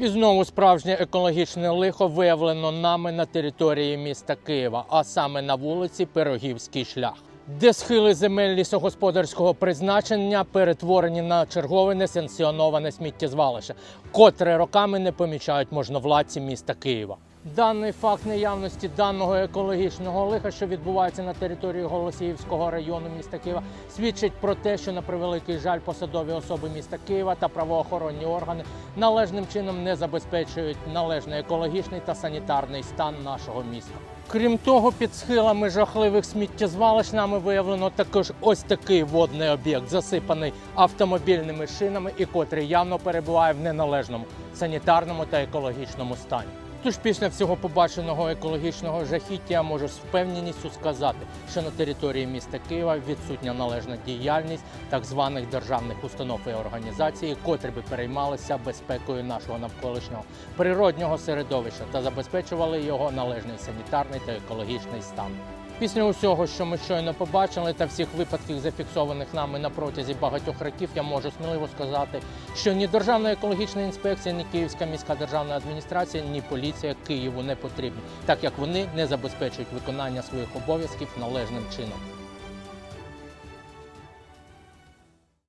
І знову справжнє екологічне лихо виявлено нами на території міста Києва, а саме на вулиці Пирогівський шлях, де схили земель лісогосподарського призначення перетворені на чергове несанкціоноване сміттєзвалище, котре роками не помічають можновладці міста Києва. Даний факт наявності даного екологічного лиха, що відбувається на території Голосіївського району міста Києва, свідчить про те, що на превеликий жаль посадові особи міста Києва та правоохоронні органи належним чином не забезпечують належний екологічний та санітарний стан нашого міста. Крім того, під схилами жахливих сміттєзвалищ нами виявлено також ось такий водний об'єкт, засипаний автомобільними шинами і котрий явно перебуває в неналежному санітарному та екологічному стані. Тож після всього побаченого екологічного жахіття я можу з впевненістю сказати, що на території міста Києва відсутня належна діяльність так званих державних установ і організацій, котрі би переймалися безпекою нашого навколишнього природнього середовища та забезпечували його належний санітарний та екологічний стан. Після усього, що ми щойно побачили, та всіх випадків, зафіксованих нами на протязі багатьох років, я можу сміливо сказати, що ні Державна екологічна інспекція, ні Київська міська державна адміністрація, ні поліція Києву не потрібні, так як вони не забезпечують виконання своїх обов'язків належним чином.